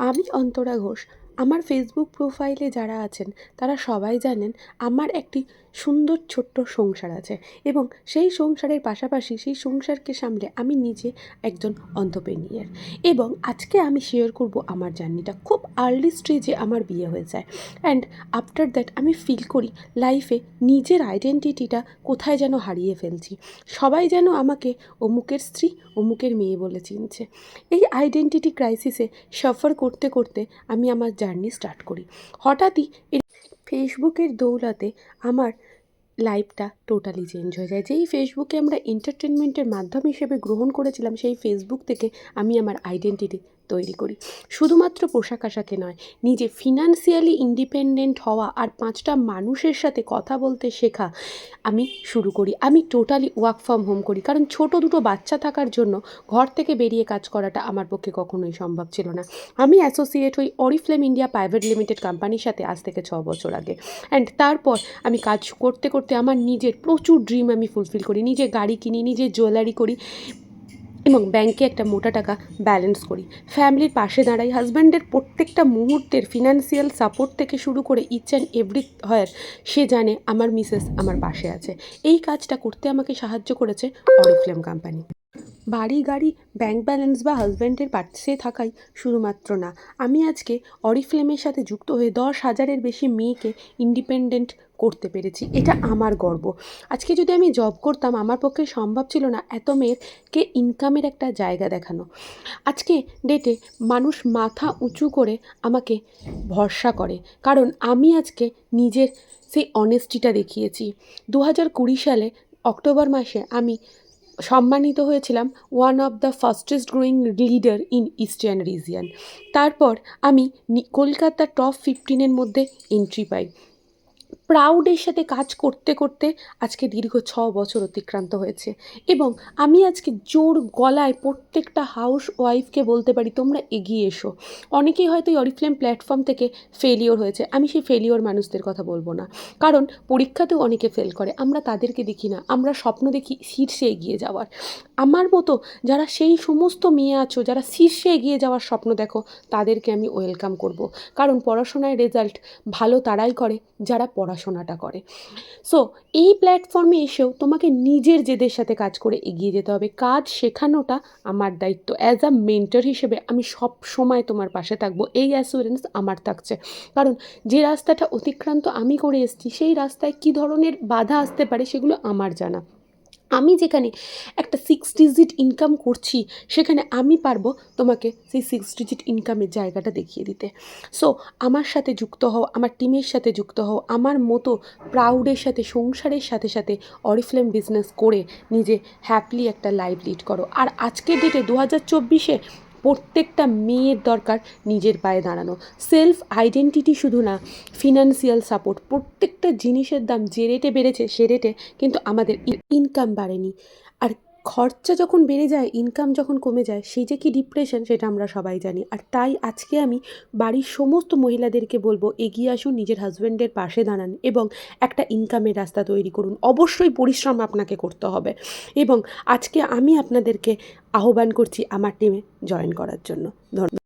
আমি অন্তরা ঘোষ। আমার ফেসবুক প্রোফাইলে যারা আছেন, তারা সবাই জানেন আমার একটি সুন্দর ছোট্ট সংসার আছে এবং সেই সংসারের পাশাপাশি সেই সংসারকে সামলে আমি নিজে একজন অন্ত্রপ্রেনিয়ার এবং আজকে আমি শেয়ার করব আমার জার্নিটা খুব আর্লি স্টেজে আমার বিয়ে হয়ে যায় অ্যান্ড আফটার দ্যাট আমি ফিল করি লাইফে নিজের আইডেন্টিটিটা কোথায় যেন হারিয়ে ফেলছি। সবাই যেন আমাকে অমুকের স্ত্রী, অমুকের মেয়ে বলে চিনছে। এই আইডেন্টিটি ক্রাইসিসে সাফার করতে করতে আমি আমার জার্নি স্টার্ট করি। হঠাৎই ফেসবুকের দৌলতে আমার লাইফটা টোটালি চেঞ্জ হয়ে যায়। যেই ফেসবুকে আমরা এন্টারটেনমেন্টের মাধ্যম হিসেবে গ্রহণ করেছিলাম, সেই ফেসবুক থেকে আমি আমার আইডেন্টিটি তৈরি করি। শুধুমাত্র পোশাক আশাকে নয়, নিজে ফিনান্সিয়ালি ইন্ডিপেন্ডেন্ট হওয়া আর পাঁচটা মানুষের সাথে কথা বলতে শেখা আমি শুরু করি। আমি টোটালি ওয়ার্ক ফ্রম হোম করি। কারণ ছোট দুটো বাচ্চা থাকার জন্য ঘর থেকে বেরিয়ে কাজ করাটা আমার পক্ষে কখনোই সম্ভব ছিল না। আমি অ্যাসোসিয়েট হই অরিফ্লেম ইন্ডিয়া প্রাইভেট লিমিটেড কোম্পানির সাথে আজ থেকে ছ বছর আগে। অ্যান্ড তারপর আমি কাজ করতে করতে আমার নিজের প্রচুর ড্রিম আমি ফুলফিল করি। নিজে গাড়ি কিনি, নিজে জুয়েলারি করি। এবং ব্যাংকে একটা মোটা টাকা ব্যালেন্স করি। ফ্যামিলির পাশে দাঁড়াই হাজব্যান্ডের প্রত্যেকটা মুহূর্তের ফিনান্সিয়াল সাপোর্ট থেকে শুরু করে ইচ অ্যান্ড এভরি হয়ার সে জানে আমার মিসেস আমার পাশে আছে। এই কাজটা করতে আমাকে সাহায্য করেছে অরিফ্লেম কোম্পানি বাড়ি, গাড়ি ব্যাংক ব্যালেন্স বা হাজব্যান্ডের পাশে থাকাই শুধুমাত্র না। আমি আজকে অরিফ্লেমের সাথে যুক্ত হয়ে দশ হাজারের বেশি মেয়েকে ইন্ডিপেন্ডেন্ট করতে পেরেছি। এটা আমার গর্ব। আজকে যদি আমি জব করতাম, আমার পক্ষে সম্ভব ছিল না এত মেয়েরকে ইনকামের একটা জায়গা দেখানো। আজকে ডেটে মানুষ মাথা উঁচু করে আমাকে ভরসা করে। কারণ আমি আজকে নিজের সেই অনেস্টিটা দেখিয়েছি। দু হাজার কুড়ি সালে অক্টোবর মাসে আমি সম্মানিত হয়েছিলাম one of the fastest growing leader in eastern region তারপর আমি কলকাতার টপ ফিফটিনের মধ্যে এন্ট্রি পাই। প্রাউডের সাথে কাজ করতে করতে আজকে দীর্ঘ ছ বছর অতিক্রান্ত হয়েছে। এবং আমি আজকে জোর গলায় প্রত্যেকটা হাউস ওয়াইফকে বলতে পারি, তোমরা এগিয়ে এসো। অনেকেই হয়তো এই অরিফ্লেম প্ল্যাটফর্ম থেকে ফেলিওর হয়েছে। আমি সেই ফেলিওর মানুষদের কথা বলব না। কারণ পরীক্ষাতেও অনেকে ফেল করে। আমরা তাদেরকে দেখি না। আমরা স্বপ্ন দেখি শীর্ষে এগিয়ে যাওয়ার। আমার মতো যারা সেই সমস্ত মেয়ে আছো, যারা শীর্ষে এগিয়ে যাওয়ার স্বপ্ন দেখো, তাদেরকে আমি ওয়েলকাম করব। কারণ পড়াশোনায় রেজাল্ট ভালো তারাই করে, যারা পড়াশোনাটা করে। সো এই প্ল্যাটফর্মে এসেও তোমাকে নিজের জেদের সাথে কাজ করে এগিয়ে যেতে হবে। কাজ শেখানোটা আমার দায়িত্ব। অ্যাজ আ মেন্টর হিসেবে আমি সব সময় তোমার পাশে থাকব। এই অ্যাসুরেন্স আমার থাকছে। কারণ যে রাস্তাটা অতিক্রান্ত আমি করে এসেছি, সেই রাস্তায় কী ধরনের বাধা আসতে পারে সেগুলো আমার জানা। আমি যেখানে একটা সিক্স ডিজিট ইনকাম করছি, সেখানে আমি পারব তোমাকে সেই সিক্স ডিজিট ইনকামের জায়গাটা দেখিয়ে দিতে। সো আমার সাথে যুক্ত হও, আমার টিমের সাথে যুক্ত হও, আমার মতো প্রাউডের সাথে, সংসারের সাথে সাথে অরিফ্লেম বিজনেস করে নিজে হ্যাপলি একটা লাইভ লিড করো। আর আজকের ডেটে দু হাজার চব্বিশে প্রত্যেকটা মেয়ের দরকার নিজের পায়ে দাঁড়ানো। সেলফ আইডেন্টিটি শুধু না ফিনান্সিয়াল সাপোর্ট প্রত্যেকটা জিনিসের দাম যে রেটে বেড়েছে সে রেটে কিন্তু আমাদের ইনকাম বাড়েনি। আর খরচা যখন বেড়ে যায় ইনকাম যখন কমে যায়, সেই যে কি ডিপ্রেশন সেটা আমরা সবাই জানি। আর তাই আজকে আমি বাড়ির সমস্ত মহিলাদেরকে বলব, এগিয়ে আসুন, নিজের হাজব্যান্ডের পাশে দাঁড়ান এবং একটা ইনকামের রাস্তা তৈরি করুন। অবশ্যই পরিশ্রম আপনাকে করতে হবে এবং আজকে আমি আপনাদেরকে আহ্বান করছি আমার টিমে জয়েন করার জন্য। ধন্যবাদ।